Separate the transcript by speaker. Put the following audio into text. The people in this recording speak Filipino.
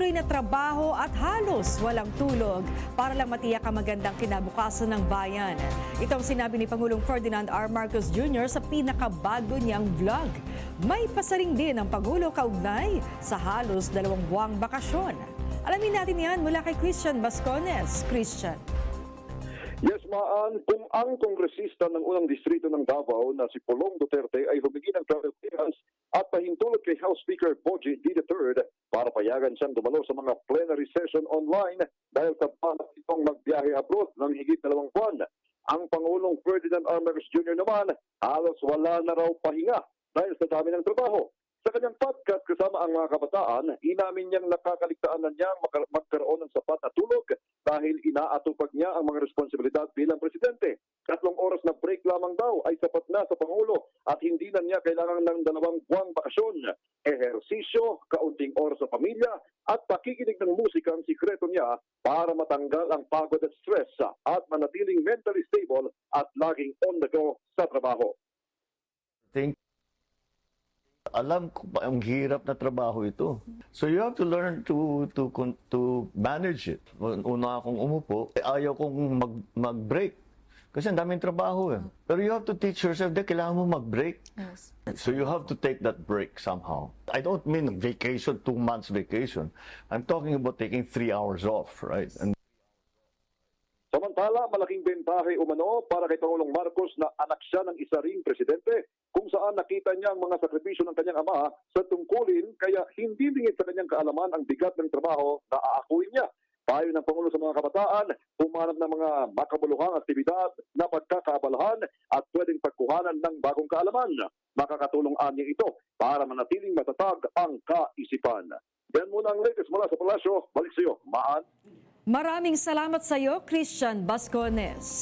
Speaker 1: patuloy na trabaho at halos walang tulog para lang matiyak ang magandang kinabukasan ng bayan. Ito ang sinabi ni Pangulong Ferdinand R. Marcos Jr. sa pinakabago niyang vlog. May pasaring din ang Pangulo kaugnay sa halos dalawang buwang bakasyon. Alamin natin yan mula kay Christian Bascones. Christian.
Speaker 2: Yes, Maan, kung ang kongresista ng unang distrito ng Davao na si Polong Duterte ay humingi ng travel clearance at pahintulot kay House Speaker Boji D. III para payagan siyang dumalo sa mga plenary session online dahil sa balak itong magbiyahe abroad ng higit dalawang buwan. Ang Pangulong Ferdinand R. Marcos Jr. naman halos wala na raw pahinga dahil sa dami ng trabaho. Sa kanyang podcast kasama ang mga kabataan, inamin niyang nakakaligtaan na niya magkaroon ng sapat na dahil inaatupag niya ang mga responsibilidad bilang presidente. Tatlong oras na break lamang daw ay sapat na sa Pangulo at hindi na niya kailangan ng dalawang buwang bakasyon. Ehersisyo, kaunting oras sa pamilya at pakikinig ng musika ang sikreto niya para matanggal ang pagod at stress at manatiling mentally stable at laging on the go sa trabaho.
Speaker 3: think alam ko pa ang hirap na trabaho ito. So you have to learn to to to manage it. Una akong umupo, eh, ayaw kong mag mag-break. Kasi ang daming trabaho eh. Pero you have to teach yourself na kailangan mo mag-break.
Speaker 4: Yes.
Speaker 3: So you have to take that break somehow. I don't mean vacation, two months vacation. I'm talking about taking three hours off, right? And
Speaker 2: Samantala, malaking bentahe umano para kay Pangulong Marcos na anak siya ng isa ring presidente nakita niya ang mga sakripisyo ng kanyang ama sa tungkulin kaya hindi lingid sa kanyang kaalaman ang bigat ng trabaho na aakuin niya. Payo ng Pangulo sa mga kabataan, humanap ng mga makabuluhang aktibidad na pagkakaabalahan at pwedeng pagkuhanan ng bagong kaalaman. Makakatulong niya ito para manatiling matatag ang kaisipan. Yan muna ang latest mula sa palasyo. Balik sa iyo, Maan.
Speaker 1: Maraming salamat sa iyo, Christian Bascones.